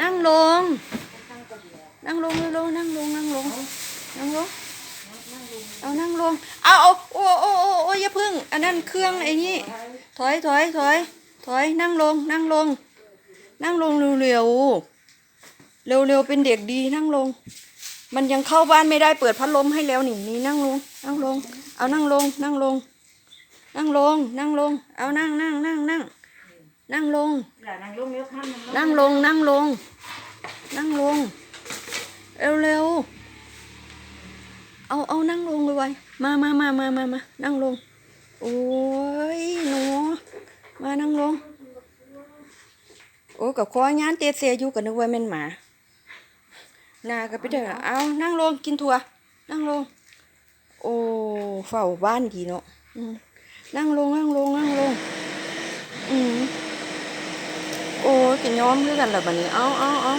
นั่งลง นั่งลงเร็วๆนั่งลงนั่งลงนั่งลงเอานั่งลงเอาเอาโอ้โอ้โอ้โอ้อย่าพึ่ง อันนั้นเครื่องไอ้นี่ถอยถอยถอยถอยนั่งลง นั่งลง นั่งลงเร็วๆเร็วๆเป็นเด็กดีนั่งลง มันยังเข้าบ้านไม่ได้เปิดพัดลมให้แล้วนี่นี่นั่งลง นั่งลง เอานั่งลง นั่งลง นั่งลง นั่งลง เอานั่งนั่งนั่งนั่ง นั่งลงหลานนางลูกเลี้ยวข้ามนั่งลง นั่งลง นั่งลง เร็วเร็วๆเอาเอานั่งลงเลยไว้มามามามามามานั่งลง โอ้ยหนูมานั่งลง โอ้กับคอยานเตะเสียอยู่กับนึกว่าแม่นหมาหนากับไปเด้อเอานั่งลงกินถั่ว นั่งลง โอ้เฝ้าบ้านดีเนาะอืมนั่งลงนั่งลงนั่งลง อืมโอ้ย กินย้อมคือกันแบบนี้ เอาเอาเอา